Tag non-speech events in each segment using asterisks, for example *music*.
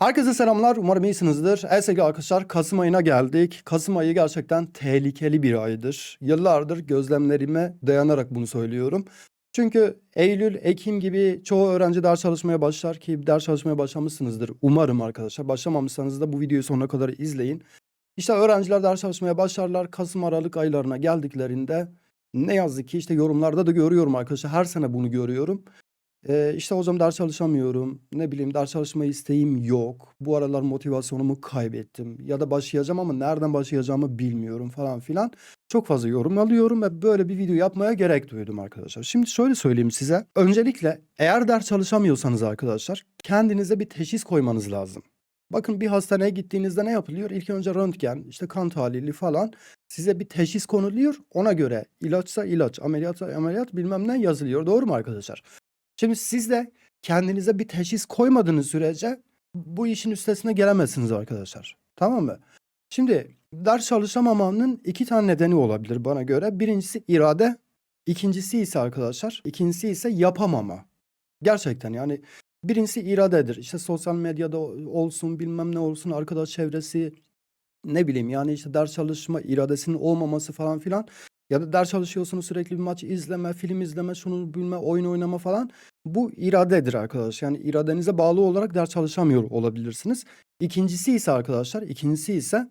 Herkese selamlar. Umarım iyisinizdir. Evet sevgili arkadaşlar Kasım ayına geldik. Kasım ayı gerçekten tehlikeli bir aydır. Yıllardır gözlemlerime dayanarak bunu söylüyorum. Çünkü Eylül, Ekim gibi çoğu öğrenci ders çalışmaya başlar ki ders çalışmaya başlamışsınızdır. Umarım arkadaşlar. Başlamamışsanız da bu videoyu sonuna kadar izleyin. İşte öğrenciler ders çalışmaya başlarlar. Kasım, Aralık aylarına geldiklerinde ne yazık ki işte yorumlarda da görüyorum arkadaşlar. Her sene bunu görüyorum. Eee, işte hocam ders çalışamıyorum. Ne bileyim ders çalışma isteğim yok. Bu aralar motivasyonumu kaybettim. Ya da başlayacağım ama nereden başlayacağımı bilmiyorum falan filan. Çok fazla yorum alıyorum ve böyle bir video yapmaya gerek duydum arkadaşlar. Şimdi şöyle söyleyeyim size. Öncelikle eğer ders çalışamıyorsanız arkadaşlar kendinize bir teşhis koymanız lazım. Bakın bir hastaneye gittiğinizde ne yapılıyor? İlk önce röntgen, işte kan tahlili falan size bir teşhis konuluyor. Ona göre ilaçsa ilaç, ameliyatsa ameliyat bilmem ne yazılıyor. Doğru mu arkadaşlar? Şimdi siz de kendinize bir teşhis koymadığınız sürece bu işin üstesine gelemezsiniz arkadaşlar. Tamam mı? Şimdi ders çalışamamanın iki tane nedeni olabilir bana göre. Birincisi irade, ikincisi ise arkadaşlar, ikincisi ise yapamama. Gerçekten yani birincisi iradedir. İşte sosyal medyada olsun bilmem ne olsun arkadaş çevresi ne bileyim yani işte ders çalışma iradesinin olmaması falan filan. Ya da ders çalışıyorsunuz sürekli bir maç izleme, film izleme, şunu bilme, oyun oynama falan. Bu iradedir arkadaş. Yani iradenize bağlı olarak ders çalışamıyor olabilirsiniz. İkincisi ise arkadaşlar, ikincisi ise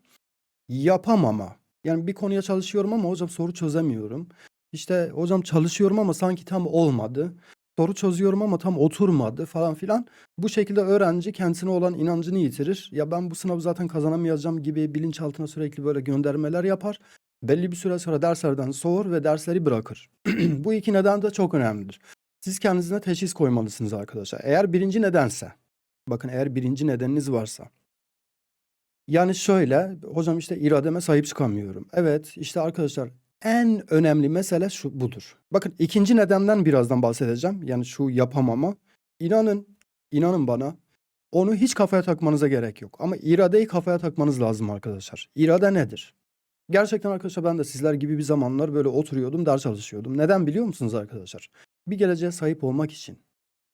yapamama. Yani bir konuya çalışıyorum ama hocam soru çözemiyorum. İşte hocam çalışıyorum ama sanki tam olmadı. Soru çözüyorum ama tam oturmadı falan filan. Bu şekilde öğrenci kendisine olan inancını yitirir. Ya ben bu sınavı zaten kazanamayacağım gibi bilinçaltına sürekli böyle göndermeler yapar. Belli bir süre sonra derslerden soğur ve dersleri bırakır. *clears throat* Bu iki neden de çok önemlidir. Siz kendinize teşhis koymalısınız arkadaşlar. Eğer birinci nedense, bakın eğer birinci nedeniniz varsa. Yani şöyle, hocam işte irademe sahip çıkamıyorum. Evet, işte arkadaşlar en önemli mesele şu budur. Bakın ikinci nedenden birazdan bahsedeceğim. Yani şu yapamama. İnanın, inanın bana onu hiç kafaya takmanıza gerek yok. Ama iradeyi kafaya takmanız lazım arkadaşlar. İrade nedir? Gerçekten arkadaşlar ben de sizler gibi bir zamanlar böyle oturuyordum, ders çalışıyordum. Neden biliyor musunuz arkadaşlar? Bir geleceğe sahip olmak için.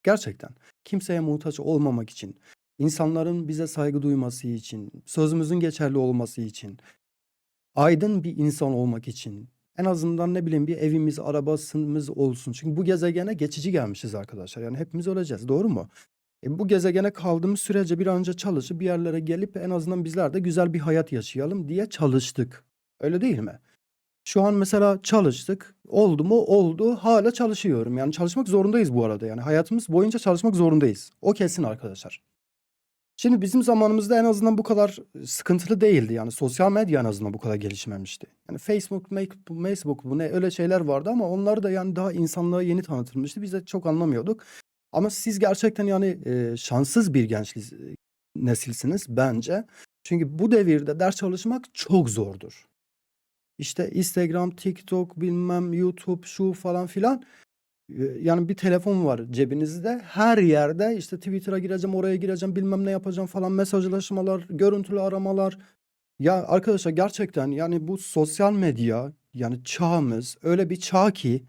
Gerçekten. Kimseye muhtaç olmamak için. insanların bize saygı duyması için. Sözümüzün geçerli olması için. Aydın bir insan olmak için. En azından ne bileyim bir evimiz, arabasımız olsun. Çünkü bu gezegene geçici gelmişiz arkadaşlar. Yani hepimiz öleceğiz. Doğru mu? E, bu gezegene kaldığımız sürece bir an önce çalışıp bir yerlere gelip en azından bizler de güzel bir hayat yaşayalım diye çalıştık. Öyle değil mi? Şu an mesela çalıştık. Oldu mu? Oldu. Hala çalışıyorum. Yani çalışmak zorundayız bu arada. Yani hayatımız boyunca çalışmak zorundayız. O kesin arkadaşlar. Şimdi bizim zamanımızda en azından bu kadar sıkıntılı değildi. Yani sosyal medya en azından bu kadar gelişmemişti. Yani Facebook, Facebook bu ne öyle şeyler vardı ama onlar da yani daha insanlığa yeni tanıtılmıştı. Biz de çok anlamıyorduk. Ama siz gerçekten yani e, şanssız bir genç lis- nesilsiniz bence. Çünkü bu devirde ders çalışmak çok zordur. İşte Instagram, TikTok, bilmem YouTube, şu falan filan. Eee, yani bir telefon var cebinizde. Her yerde işte Twitter'a gireceğim, oraya gireceğim, bilmem ne yapacağım falan mesajlaşmalar, görüntülü aramalar. Ya arkadaşlar gerçekten yani bu sosyal medya yani çağımız öyle bir çağ ki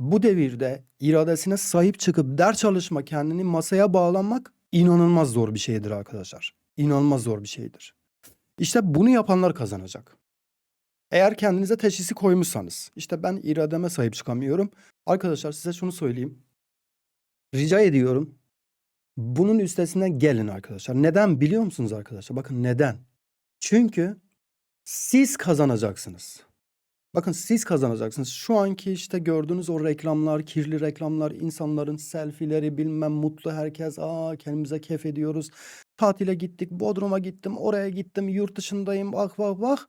bu devirde iradesine sahip çıkıp ders çalışma, kendini masaya bağlanmak inanılmaz zor bir şeydir arkadaşlar. İnanılmaz zor bir şeydir. İşte bunu yapanlar kazanacak. Eğer kendinize teşhisi koymuşsanız, işte ben irademe sahip çıkamıyorum. Arkadaşlar size şunu söyleyeyim. Rica ediyorum. Bunun üstesinden gelin arkadaşlar. Neden biliyor musunuz arkadaşlar? Bakın neden? Çünkü siz kazanacaksınız. Bakın siz kazanacaksınız. Şu anki işte gördüğünüz o reklamlar, kirli reklamlar, insanların selfileri bilmem mutlu herkes. Aa kendimize keyif ediyoruz. Tatile gittik, Bodrum'a gittim, oraya gittim, yurt dışındayım. Bak bak bak.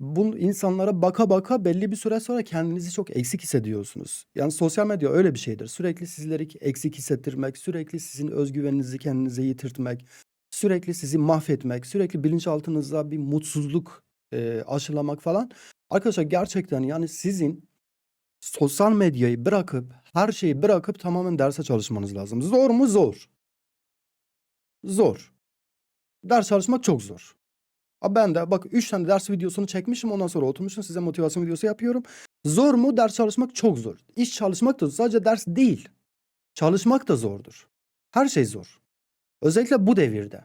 Bu insanlara baka baka belli bir süre sonra kendinizi çok eksik hissediyorsunuz. Yani sosyal medya öyle bir şeydir. Sürekli sizleri eksik hissettirmek, sürekli sizin özgüveninizi kendinize yitirtmek, sürekli sizi mahvetmek, sürekli bilinçaltınızda bir mutsuzluk e, aşılamak falan. Arkadaşlar gerçekten yani sizin sosyal medyayı bırakıp her şeyi bırakıp tamamen derse çalışmanız lazım. Zor mu? Zor. Zor. Ders çalışmak çok zor. A ben de bak 3 tane ders videosunu çekmişim ondan sonra oturmuşum size motivasyon videosu yapıyorum. Zor mu? Ders çalışmak çok zor. İş çalışmak da sadece ders değil. Çalışmak da zordur. Her şey zor. Özellikle bu devirde.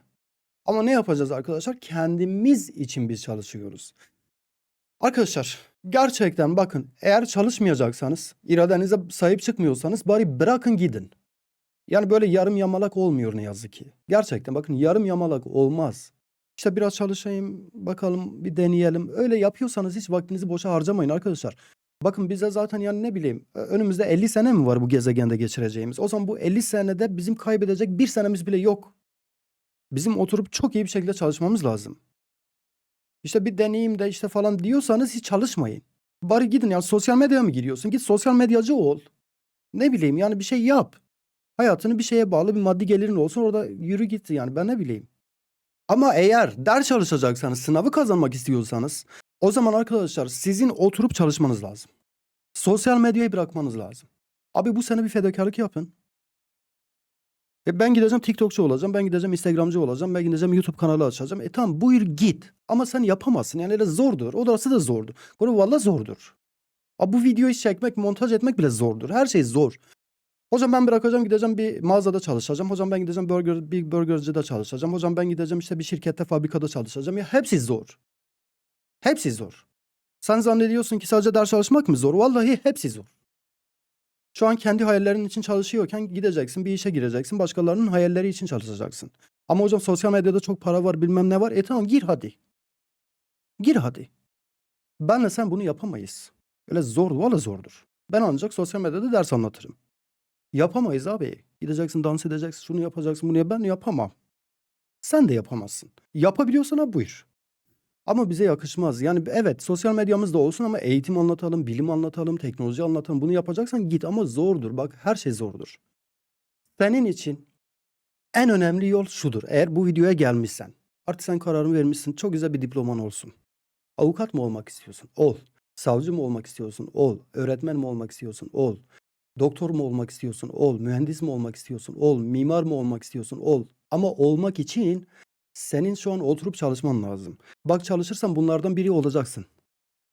Ama ne yapacağız arkadaşlar? Kendimiz için biz çalışıyoruz. Arkadaşlar gerçekten bakın eğer çalışmayacaksanız, iradenize sahip çıkmıyorsanız bari bırakın gidin. Yani böyle yarım yamalak olmuyor ne yazık ki. Gerçekten bakın yarım yamalak olmaz. İşte biraz çalışayım, bakalım bir deneyelim. Öyle yapıyorsanız hiç vaktinizi boşa harcamayın arkadaşlar. Bakın bize zaten yani ne bileyim önümüzde 50 sene mi var bu gezegende geçireceğimiz? O zaman bu 50 senede bizim kaybedecek bir senemiz bile yok. Bizim oturup çok iyi bir şekilde çalışmamız lazım. İşte bir deneyeyim de işte falan diyorsanız hiç çalışmayın. Bari gidin ya sosyal medyaya mı giriyorsun? Git sosyal medyacı ol. Ne bileyim yani bir şey yap. Hayatını bir şeye bağlı bir maddi gelirin olsun orada yürü git yani ben ne bileyim. Ama eğer ders çalışacaksanız, sınavı kazanmak istiyorsanız o zaman arkadaşlar sizin oturup çalışmanız lazım. Sosyal medyayı bırakmanız lazım. Abi bu sene bir fedakarlık yapın. E ben gideceğim TikTokçu olacağım, ben gideceğim Instagramcı olacağım, ben gideceğim YouTube kanalı açacağım. E tamam buyur git. Ama sen yapamazsın. Yani öyle zordur. Orası da zordur. Böyle valla zordur. Abi bu videoyu çekmek, montaj etmek bile zordur. Her şey zor. Hocam ben bırakacağım gideceğim bir mağazada çalışacağım. Hocam ben gideceğim burger, bir burgercide çalışacağım. Hocam ben gideceğim işte bir şirkette, fabrikada çalışacağım. Ya hepsi zor. Hepsi zor. Sen zannediyorsun ki sadece ders çalışmak mı zor? Vallahi hepsi zor. Şu an kendi hayallerin için çalışıyorken gideceksin, bir işe gireceksin, başkalarının hayalleri için çalışacaksın. Ama hocam sosyal medyada çok para var, bilmem ne var. E tamam gir hadi. Gir hadi. Benle sen bunu yapamayız. Öyle zor, valla zordur. Ben ancak sosyal medyada ders anlatırım. Yapamayız abi. Gideceksin, dans edeceksin, şunu yapacaksın, bunu yap. Ben yapamam. Sen de yapamazsın. Yapabiliyorsan ha buyur. Ama bize yakışmaz. Yani evet sosyal medyamız da olsun ama eğitim anlatalım, bilim anlatalım, teknoloji anlatalım. Bunu yapacaksan git ama zordur. Bak her şey zordur. Senin için en önemli yol şudur. Eğer bu videoya gelmişsen, artık sen kararını vermişsin, çok güzel bir diploman olsun. Avukat mı olmak istiyorsun? Ol. Savcı mı olmak istiyorsun? Ol. Öğretmen mi olmak istiyorsun? Ol. Doktor mu olmak istiyorsun? Ol. Mühendis mi olmak istiyorsun? Ol. Mimar mı olmak istiyorsun? Ol. Ama olmak için senin şu an oturup çalışman lazım. Bak çalışırsan bunlardan biri olacaksın.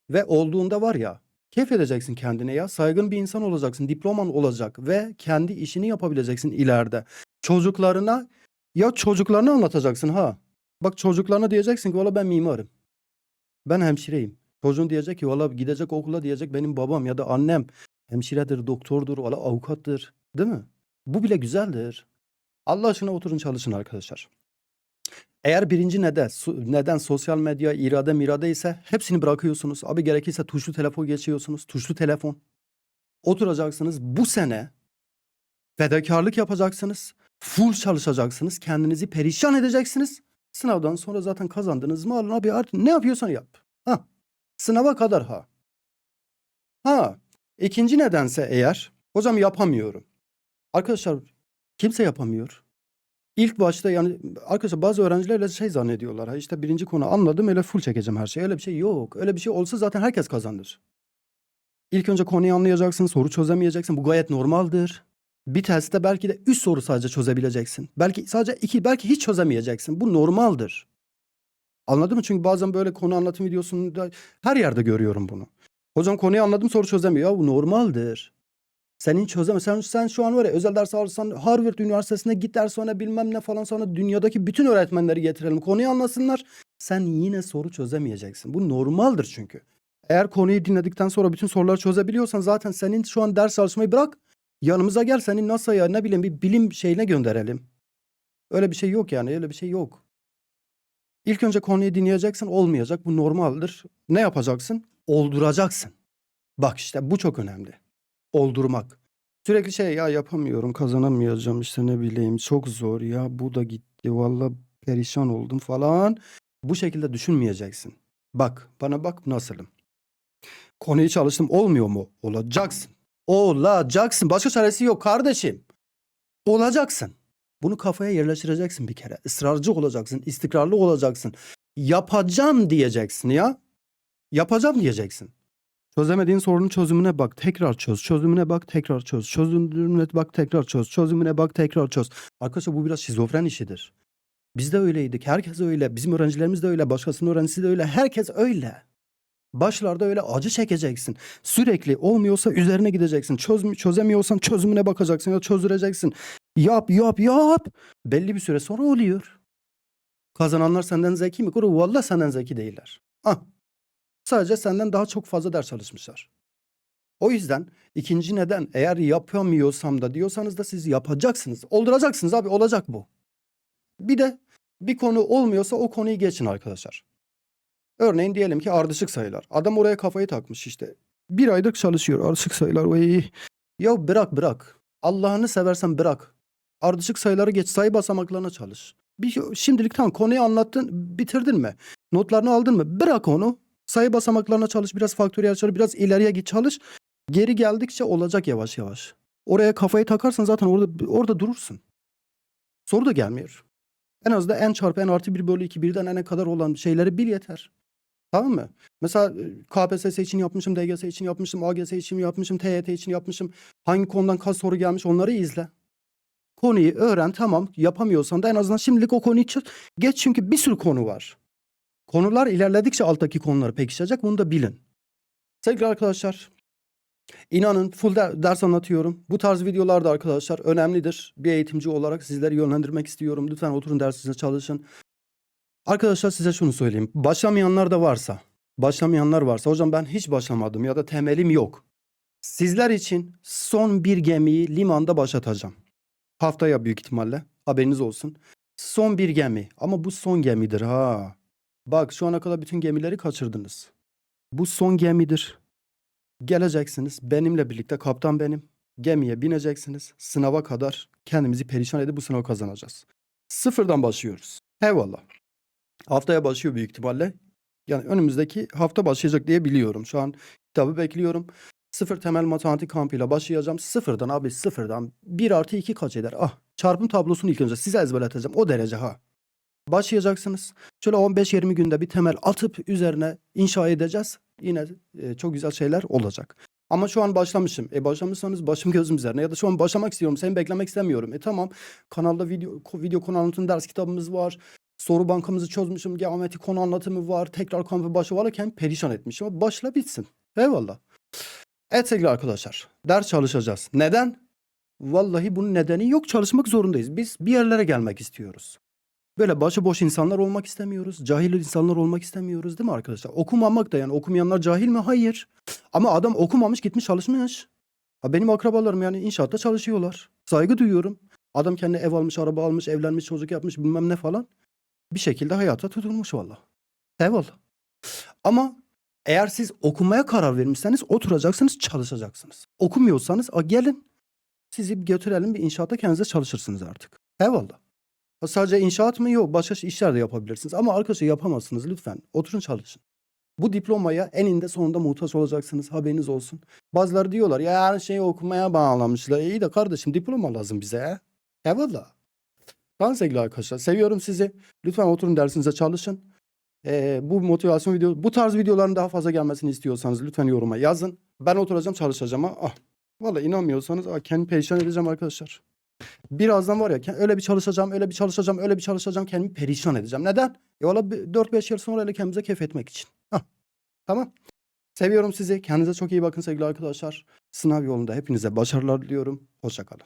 Ve olduğunda var ya, keyif edeceksin kendine ya. Saygın bir insan olacaksın, diploman olacak ve kendi işini yapabileceksin ileride. Çocuklarına ya çocuklarına anlatacaksın ha. Bak çocuklarına diyeceksin ki valla ben mimarım. Ben hemşireyim. Çocuğun diyecek ki valla gidecek okula diyecek benim babam ya da annem hemşiredir, doktordur, valla avukattır. Değil mi? Bu bile güzeldir. Allah aşkına oturun çalışın arkadaşlar. Eğer birinci neden, neden sosyal medya, irade mirade ise hepsini bırakıyorsunuz. Abi gerekirse tuşlu telefon geçiyorsunuz. Tuşlu telefon. Oturacaksınız bu sene fedakarlık yapacaksınız. Full çalışacaksınız. Kendinizi perişan edeceksiniz. Sınavdan sonra zaten kazandınız mı alın abi artık ne yapıyorsan yap. Ha. Sınava kadar ha. Ha. İkinci nedense eğer hocam yapamıyorum. Arkadaşlar kimse yapamıyor. İlk başta yani arkadaşlar bazı öğrenciler şey zannediyorlar. İşte birinci konu anladım öyle full çekeceğim her şeyi. Öyle bir şey yok. Öyle bir şey olsa zaten herkes kazanır. İlk önce konuyu anlayacaksın, soru çözemeyeceksin. Bu gayet normaldir. Bir testte belki de 3 soru sadece çözebileceksin. Belki sadece 2, belki hiç çözemeyeceksin. Bu normaldir. Anladın mı? Çünkü bazen böyle konu anlatım videosunda her yerde görüyorum bunu. Hocam konuyu anladım soru çözemiyor. Ya bu normaldir. Senin çözeme sen, sen şu an var ya özel ders alırsan Harvard Üniversitesi'ne git ders sonra bilmem ne falan sonra dünyadaki bütün öğretmenleri getirelim. Konuyu anlasınlar. Sen yine soru çözemeyeceksin. Bu normaldir çünkü. Eğer konuyu dinledikten sonra bütün soruları çözebiliyorsan zaten senin şu an ders çalışmayı bırak. Yanımıza gel seni NASA'ya ne bileyim bir bilim şeyine gönderelim. Öyle bir şey yok yani öyle bir şey yok. İlk önce konuyu dinleyeceksin olmayacak bu normaldir. Ne yapacaksın? Olduracaksın. Bak işte bu çok önemli. Oldurmak. Sürekli şey ya yapamıyorum kazanamayacağım işte ne bileyim çok zor ya bu da gitti valla perişan oldum falan. Bu şekilde düşünmeyeceksin. Bak bana bak nasılım. Konuyu çalıştım olmuyor mu? Olacaksın. Olacaksın. Başka çaresi yok kardeşim. Olacaksın. Bunu kafaya yerleştireceksin bir kere. Israrcı olacaksın, istikrarlı olacaksın. Yapacağım diyeceksin ya. Yapacağım diyeceksin. Çözemediğin sorunun çözümüne bak, tekrar çöz. Çözümüne bak, tekrar çöz. Çözümüne bak, tekrar çöz. Çözümüne bak, tekrar çöz. Arkadaşlar bu biraz şizofren işidir. Biz de öyleydik. Herkes öyle. Bizim öğrencilerimiz de öyle. Başkasının öğrencisi de öyle. Herkes öyle. Başlarda öyle acı çekeceksin. Sürekli olmuyorsa üzerine gideceksin. Çöz, çözemiyorsan çözümüne bakacaksın ya çözdüreceksin. Yap yap yap. Belli bir süre sonra oluyor. Kazananlar senden zeki mi? Kuru valla senden zeki değiller. Ah. Sadece senden daha çok fazla ders çalışmışlar. O yüzden ikinci neden eğer yapamıyorsam da diyorsanız da siz yapacaksınız. Olduracaksınız abi olacak bu. Bir de bir konu olmuyorsa o konuyu geçin arkadaşlar. Örneğin diyelim ki ardışık sayılar. Adam oraya kafayı takmış işte. Bir aydır çalışıyor ardışık sayılar. Vay. Ya bırak bırak. Allah'ını seversen bırak. Ardışık sayıları geç sayı basamaklarına çalış. Bir, şimdilik tamam konuyu anlattın bitirdin mi? Notlarını aldın mı? Bırak onu. Sayı basamaklarına çalış. Biraz faktöriyel çalış. Biraz ileriye git çalış. Geri geldikçe olacak yavaş yavaş. Oraya kafayı takarsan zaten orada orada durursun. Soru da gelmiyor. En azından n çarpı n artı 1 bölü 2 birden n'e kadar olan şeyleri bil yeter. Tamam mı? Mesela e, KPSS için yapmışım, DGS için yapmışım, AGS için yapmışım, TYT için yapmışım. Hangi konudan kaç soru gelmiş onları izle. Konuyu öğren tamam yapamıyorsan da en azından şimdilik o konuyu. Geç çünkü bir sürü konu var. Konular ilerledikçe alttaki konular pekişecek bunu da bilin. Sevgili arkadaşlar İnanın full der- ders anlatıyorum. Bu tarz videolar da arkadaşlar önemlidir. Bir eğitimci olarak sizleri yönlendirmek istiyorum. Lütfen oturun dersinize çalışın. Arkadaşlar size şunu söyleyeyim. Başlamayanlar da varsa, başlamayanlar varsa hocam ben hiç başlamadım ya da temelim yok. Sizler için son bir gemiyi limanda başlatacağım. Haftaya büyük ihtimalle. Haberiniz olsun. Son bir gemi ama bu son gemidir ha. Bak şu ana kadar bütün gemileri kaçırdınız. Bu son gemidir. Geleceksiniz benimle birlikte kaptan benim. Gemiye bineceksiniz. Sınava kadar kendimizi perişan edip bu sınavı kazanacağız. Sıfırdan başlıyoruz. Eyvallah. Haftaya başlıyor büyük ihtimalle. Yani önümüzdeki hafta başlayacak diye biliyorum. Şu an kitabı bekliyorum. Sıfır temel matematik kampıyla başlayacağım. Sıfırdan abi sıfırdan. 1 artı 2 kaç eder? Ah çarpım tablosunu ilk önce size ezberleteceğim. O derece ha. Başlayacaksınız. Şöyle 15-20 günde bir temel atıp üzerine inşa edeceğiz. Yine e, çok güzel şeyler olacak. Ama şu an başlamışım. E başlamışsanız başım gözüm üzerine ya da şu an başlamak istiyorum. Seni beklemek istemiyorum. E tamam. Kanalda video video konu anlatım ders kitabımız var. Soru bankamızı çözmüşüm. Geometri konu anlatımı var. Tekrar kampı başı varken perişan etmişim. Ama başla bitsin. Eyvallah. Evet sevgili arkadaşlar. Ders çalışacağız. Neden? Vallahi bunun nedeni yok. Çalışmak zorundayız. Biz bir yerlere gelmek istiyoruz. Böyle başıboş insanlar olmak istemiyoruz. Cahil insanlar olmak istemiyoruz değil mi arkadaşlar? Okumamak da yani okumayanlar cahil mi? Hayır. Ama adam okumamış gitmiş çalışmış. Ha benim akrabalarım yani inşaatta çalışıyorlar. Saygı duyuyorum. Adam kendi ev almış, araba almış, evlenmiş, çocuk yapmış bilmem ne falan. Bir şekilde hayata tutunmuş valla. Eyvallah. Ama eğer siz okumaya karar vermişseniz oturacaksınız, çalışacaksınız. Okumuyorsanız a, gelin sizi götürelim bir inşaatta kendinize çalışırsınız artık. Eyvallah. Sadece inşaat mı? Yok. Başka işler de yapabilirsiniz. Ama arkadaşlar yapamazsınız lütfen. Oturun çalışın. Bu diplomaya eninde sonunda muhtaç olacaksınız. Haberiniz olsun. Bazıları diyorlar ya her şeyi okumaya bağlamışlar. İyi de kardeşim diploma lazım bize. Eyvallah. Ben sevgili arkadaşlar seviyorum sizi. Lütfen oturun dersinize çalışın. Ee, bu motivasyon video, bu tarz videoların daha fazla gelmesini istiyorsanız lütfen yoruma yazın. Ben oturacağım çalışacağım. Ah, vallahi inanmıyorsanız ah, kendimi perişan edeceğim arkadaşlar. Birazdan var ya öyle bir çalışacağım, öyle bir çalışacağım, öyle bir çalışacağım kendimi perişan edeceğim. Neden? E valla 4-5 yıl sonra öyle kendimize keyif etmek için. Hah, Tamam. Seviyorum sizi. Kendinize çok iyi bakın sevgili arkadaşlar. Sınav yolunda hepinize başarılar diliyorum. Hoşçakalın.